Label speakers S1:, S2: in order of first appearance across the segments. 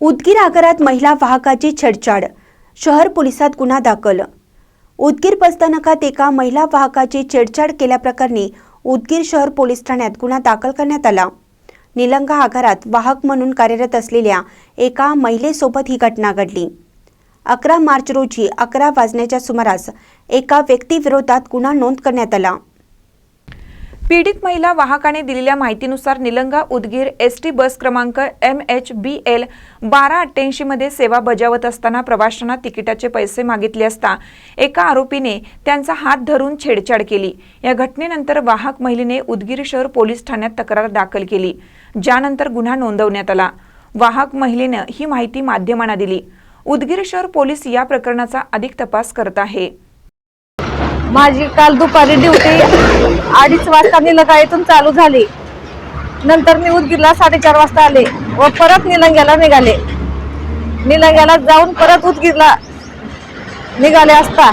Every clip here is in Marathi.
S1: उदगीर आगारात महिला वाहकाची छेडछाड. शहर पोलिसात गुन्हा दाखल. उदगीर बसस्थानकात एका महिला वाहकाची छेडछाड केल्याप्रकरणी उदगीर शहर पोलीस ठाण्यात गुन्हा दाखल करण्यात आला. निलंगा आगारात वाहक म्हणून कार्यरत असलेल्या एका महिलेसोबत ही घटना घडली. अकरा मार्च रोजी अकरा वाजण्याच्या सुमारास एका व्यक्तीविरोधात गुन्हा नोंद करण्यात आला.
S2: पीडित महिला वाहकाने दिलेल्या माहितीनुसार Nilanga Udgir S T bus क्रमांक एम एच बी एल बारा अठ्ठ्याऐंशी मध्ये सेवा बजावत असताना प्रवाशांना तिकिटाचे पैसे मागितले असता एका आरोपीने त्यांचा हात धरून छेडछाड केली. या घटनेनंतर वाहक महिलेने उदगीर शहर पोलीस ठाण्यात तक्रार दाखल केली ज्यानंतर गुन्हा नोंदवण्यात आला. वाहक महिलेनं ही माहिती माध्यमांना दिली. उदगीर शहर पोलीस या प्रकरणाचा अधिक तपास करत आहे.
S3: माझी काल दुपारी ड्युटी अडीच वाजता निलंगायतून चालू झाली. नंतर मी उदगीरला साडेचार वाजता आले व परत निलंग्याला निघाले. निलंग्याला जाऊन परत उदगीरला निघाले असता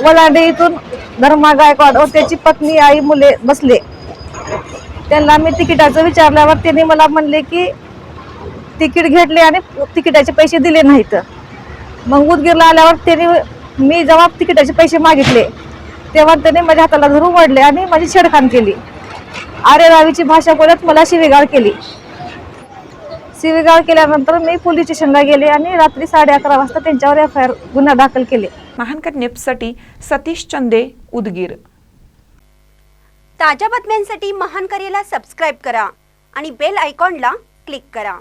S3: वलांडे इथून धर्मा गायकवाड व त्याची पत्नी आई मुले बसले. त्यांना मी तिकिटाचं विचारल्यावर त्यांनी मला म्हणले की तिकीट घेतले आणि तिकिटाचे पैसे दिले नाहीत. मग उदगीरला आल्यावर त्यांनी मी जबाब तिकिटाचे पैसे मागितले. तेव्हा त्याने माझ्या हाताला धरून ओढले आणि माझी छेडखान केली. आरे रावीची भाषा बोलत मला शिवीगाळ केली. शिवीगाळ केल्यानंतर मी पोलीस स्टेशनला गेले आणि रात्री साडे अकरा वाजता त्यांच्यावर एफ आय आर गुन्हा दाखल केले.
S2: महानकर निप्ससाठी सतीश चंदे उदगीर.
S1: ताज्या बातम्यांसाठी महान करेला सबस्क्राईब करा आणि बेल आयकॉनला क्लिक करा.